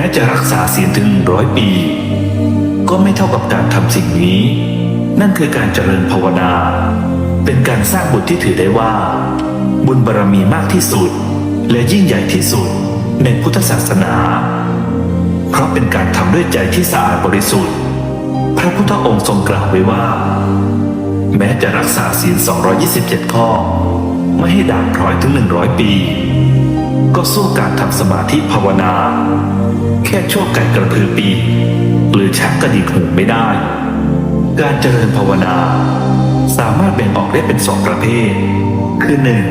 แม้จะรักษาศีลถึงร้อยปี ก็ไม่เท่ากับการทำสิ่งนี้ นั่นคือการเจริญภาวนา เป็นการสร้างบุญที่ถือได้ว่า บุญบารรมีมากที่สุด และยิ่งใหญ่ที่สุดในพุทธศาสนา เพราะเป็นการทำด้วยใจที่สะอาดบริสุทธิ์ พระพุทธองค์ทรงกล่าวไว้ว่า แม้จะรักษาศีล 227 ข้อ ไม่ให้ด่างพร้อยถึง 100 ปี ก็สู้การทำสมาธิภาวนา แค่ชั่วไก่กระพือปีหรือชักกระดิกหูไม่ได้ การเจริญภาวนา สามารถแบ่งออกได้เป็นสองประเภท คือหนึ่ง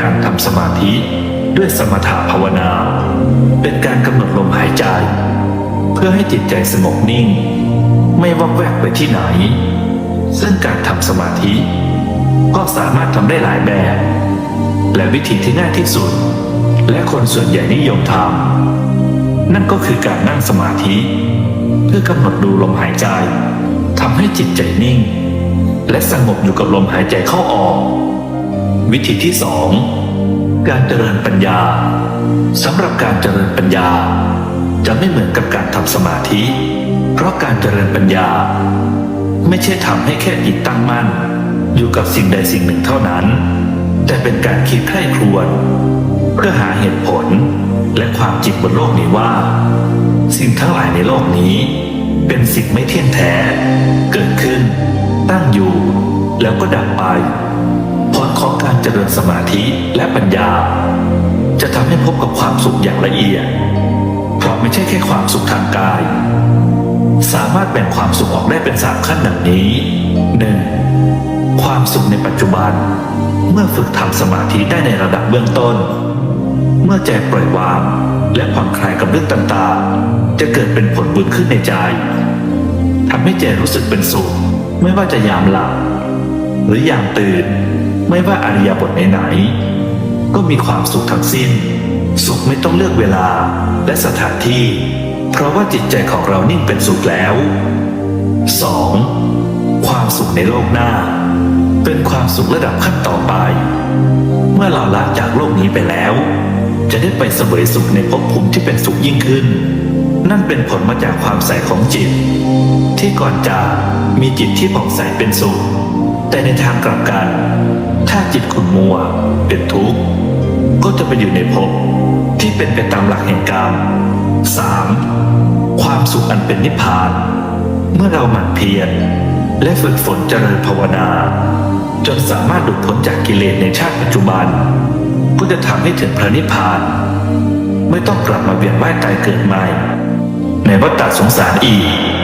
การทำสมาธิด้วยสมถะภาวนา เป็นการกำหนดลมหายใจ เพื่อให้จิตใจสงบนิ่ง ไม่วักแวกไปที่ไหน ซึ่งการทำสมาธิ ก็สามารถทำได้หลายแบบ และวิธีที่ง่ายที่สุด และคนส่วนใหญ่นิยมทำนั่นก็คือการนั่งสมาธิ เพื่อกำหนดดูลมหายใจทำให้จิตใจนิ่ง และสงบอยู่กับลมหายใจเข้าออก วิธีที่สองการเจริญปัญญาสำหรับการเจริญปัญญา จะไม่เหมือนกับการทำสมาธิ เพราะการเจริญปัญญา ไม่ใช่ทำให้แค่จิตตั้งมั่น อยู่กับสิ่งใดสิ่งหนึ่งเท่านั้น แต่เป็นการคิดใคร่ครวญ เพื่อหาเหตุผลและความจริงบนโลกนี้ว่า สิ่งทั้งหลายในโลกนี้ เป็นสิ่งไม่เที่ยงแท้ เกิดขึ้น ตั้งอยู่ แล้วก็ดับไปผลของการเจริญสมาธิและปัญญา จะทำให้พบกับความสุขอย่างละเอียด เพราะไม่ใช่แค่ความสุขทางกาย สามารถแบ่งความสุขออกได้เป็นสามขั้นดังนี้ 1. ความสุขในปัจจุบัน เมื่อฝึกทำสมาธิได้ในระดับเบื้องต้น เมื่อใจปล่อยวาง และผ่อนคลายกับเรื่องต่างๆ จะเกิดเป็นผลบุญขึ้นในใจทำให้ใจรู้สึกเป็นสุขไม่ว่าจะยามหลับหรือยามตื่น ไม่ว่าอริยบทไหนๆก็มีความสุขทั้งสิ้น สุขไม่ต้องเลือกเวลาและสถานที่ เพราะว่าจิตใจของเรานิ่งเป็นสุขแล้ว 2. ความสุขในโลกหน้า เป็นความสุขระดับขั้นต่อไป เมื่อเราละจากโลกนี้ไปแล้ว จะได้ไปเสวยสุขในภพภูมิที่เป็นสุขยิ่งขึ้น นั่นเป็นผลมาจากความใสของจิต ที่ก่อนจะมีจิตที่ผ่องใสเป็นสุข แต่ในทางกลับกัน ถ้าจิตขุ่นมัว เป็นทุกข์ ก็จะไปอยู่ในภพที่เป็นไปตามหลักแห่งกรรม 3. ความสุขอันเป็นนิพพาน เมื่อเราหมั่นเพียรและฝึกฝนเจริญภาวนา จนสามารถหลุดพ้นจากกิเลสในชาติปัจจุบัน ก็จะทำให้ถึงพระนิพพาน ไม่ต้องกลับมาเวียนว่ายตายเกิดใหม่ ในวัฏฏะสงสารอีก